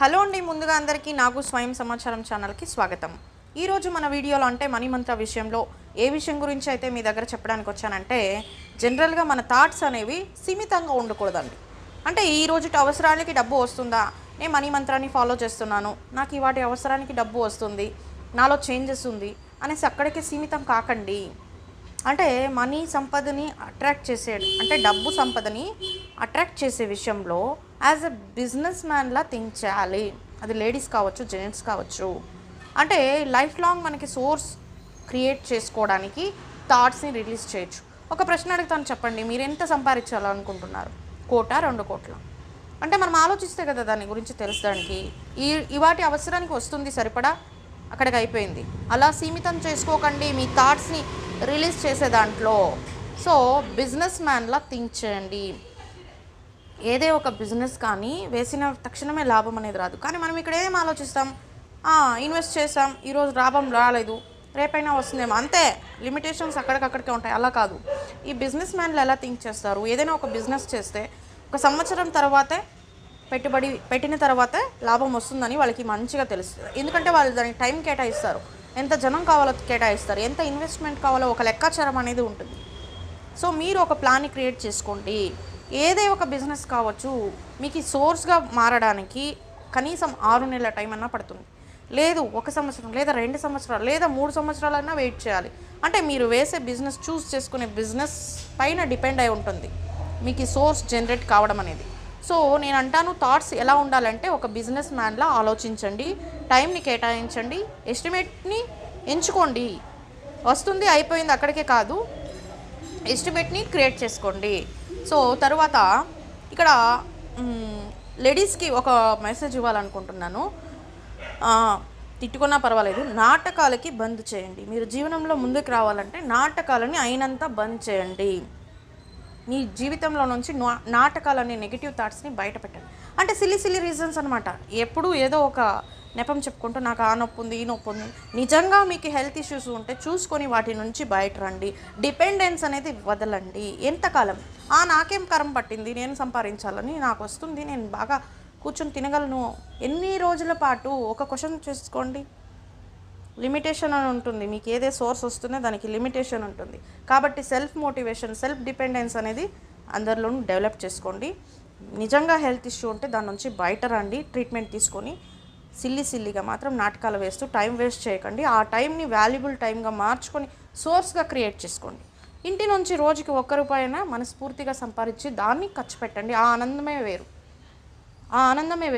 Hello అండి ముందుగా అందరికీ నాకు స్వయం సమాచారం ఛానల్కి స్వాగతం. ఈరోజు మన వీడియోలో అంటే మనీ మంత్ర విషయంలో ఏ విషయం గురించి అయితే మీ దగ్గర చెప్పడానికి వచ్చానంటే జనరల్గా మన థాట్స్ అనేవి సీమితంగా ఉండకూడదండి. అంటే ఈ రోజు అవసరానికి డబ్బు వస్తుందా? నేను మనీ మంత్రాన్ని ఫాలో చేస్తున్నాను. నాకు ఇవాటి వాటి అవసరానికి డబ్బు వస్తుంది. నాలో చేంజెస్ ఉంది అనేసి అక్కడికే సీమితం కాకండి. అంటే మనీ సంపదని అట్రాక్ట్ చేసే అంటే డబ్బు సంపదని అట్రాక్ట్ చేసే విషయంలో యాజ్ అ బిజినెస్ మ్యాన్లా థింక్ చేయాలి. అది లేడీస్ కావచ్చు జెంట్స్ కావచ్చు. అంటే లైఫ్ లాంగ్ మనకి సోర్స్ క్రియేట్ చేసుకోవడానికి థాట్స్ని రిలీజ్ చేయొచ్చు. ఒక ప్రశ్న అడుగుతాను చెప్పండి మీరు ఎంత సంపాదించాలనుకుంటున్నారు? కోట రెండు కోట్ల? అంటే మనం ఆలోచిస్తే కదా దాని గురించి తెలుసడానికి. ఈ ఇవాటి అవసరానికి వస్తుంది సరిపడా? అక్కడికి అయిపోయింది. అలా సీమితం చేసుకోకండి మీ థాట్స్ని రిలీజ్ చేసే దాంట్లో. సో బిజినెస్ మ్యాన్లా థింక్ చేయండి. ఏదే ఒక బిజినెస్ కానీ వేసిన తక్షణమే లాభం అనేది రాదు. కానీ మనం ఇక్కడ ఏం ఆలోచిస్తాం? ఇన్వెస్ట్ చేసాం ఈరోజు లాభం రాలేదు రేపైనా వస్తుందేమో. అంతే లిమిటేషన్స్ అక్కడికక్కడికే ఉంటాయి. అలా కాదు. ఈ బిజినెస్ మ్యాన్లు ఎలా థింక్ చేస్తారు? ఏదైనా ఒక బిజినెస్ చేస్తే ఒక సంవత్సరం తర్వాతే పెట్టుబడి పెట్టిన తర్వాతే లాభం వస్తుందని వాళ్ళకి మంచిగా తెలుస్తుంది. ఎందుకంటే వాళ్ళు దానికి టైం కేటాయిస్తారు. ఎంత జనం కావాలో కేటాయిస్తారు ఎంత ఇన్వెస్ట్మెంట్ కావాలో ఒక లెక్కాచారం అనేది ఉంటుంది. సో మీరు ఒక ప్లాన్ని క్రియేట్ చేసుకోండి. ఏదే ఒక బిజినెస్ కావచ్చు మీకు సోర్స్గా మారడానికి కనీసం ఆరు నెలల టైం అన్నా పడుతుంది. లేదు ఒక సంవత్సరం లేదా రెండు సంవత్సరాలు లేదా మూడు సంవత్సరాలన్నా వెయిట్ చేయాలి. అంటే మీరు వేసే బిజినెస్ చూస్ చేసుకునే బిజినెస్ పైన డిపెండ్ అయి ఉంటుంది. మీకు సోర్స్ జనరేట్ కావడం అనేది. సో నేను అంటాను థాట్స్ ఎలా ఉండాలంటే ఒక బిజినెస్ మ్యాన్లా ఆలోచించండి టైంని కేటాయించండి ఎస్టిమేట్ని ఎంచుకోండి. వస్తుంది అయిపోయింది అక్కడికే కాదు. ఎస్టిమేట్ని క్రియేట్ చేసుకోండి. సో తర్వాత ఇక్కడ లేడీస్కి ఒక మెసేజ్ ఇవ్వాలనుకుంటున్నాను. తిట్టుకున్నా పర్వాలేదు నాటకాలకి బంద్ చేయండి. మీరు జీవనంలో ముందుకు రావాలంటే నాటకాలని అయినంత బంద్ చేయండి. నీ జీవితంలో నుంచి నా- నాటకాలనే నెగిటివ్ థాట్స్ని బయట పెట్టండి అంటే సిల్లీ సిల్లీ రీజన్స్ అనమాట ఎప్పుడూ ఏదో ఒక నెపం చెప్పుకుంటూ నాకు ఆ నొప్పి ఉంది ఈ నొప్పి ఉంది. నిజంగా మీకు హెల్త్ ఇష్యూస్ ఉంటే చూసుకొని వాటి నుంచి బయట రండి. డిపెండెన్స్ అనేది వదలండి. ఎంతకాలం? ఆ నాకేం కరం పట్టింది? నేను సంపాదించాలని నాకు వస్తుంది. నేను బాగా కూర్చొని తినగలను. ఎన్ని రోజుల పాటు ఒక క్వశ్చన్ చేసుకోండి. లిమిటేషన్ అని ఉంటుంది. మీకు ఏదే సోర్స్ వస్తుందో దానికి లిమిటేషన్ ఉంటుంది. కాబట్టి సెల్ఫ్ మోటివేషన్ సెల్ఫ్ డిపెండెన్స్ అనేది అందరిలోనూ డెవలప్ చేసుకోండి. నిజంగా హెల్త్ ఇష్యూ ఉంటే దాని నుంచి బయట రండి ట్రీట్మెంట్ తీసుకొని సిల్లి సిల్లిగా మాత్రం నాటకాలు వేస్తూ టైం వేస్ట్ చేయకండి. ఆ టైంని వాల్యుబుల్ టైంగా మార్చుకొని సోర్స్గా క్రియేట్ చేసుకోండి. ఇంటి నుంచి రోజుకి ఒక్క రూపాయైనా మనస్ఫూర్తిగా సంపాదించి దాన్ని ఖర్చు పెట్టండి. ఆ ఆనందమే వేరు. ఆ ఆనందమే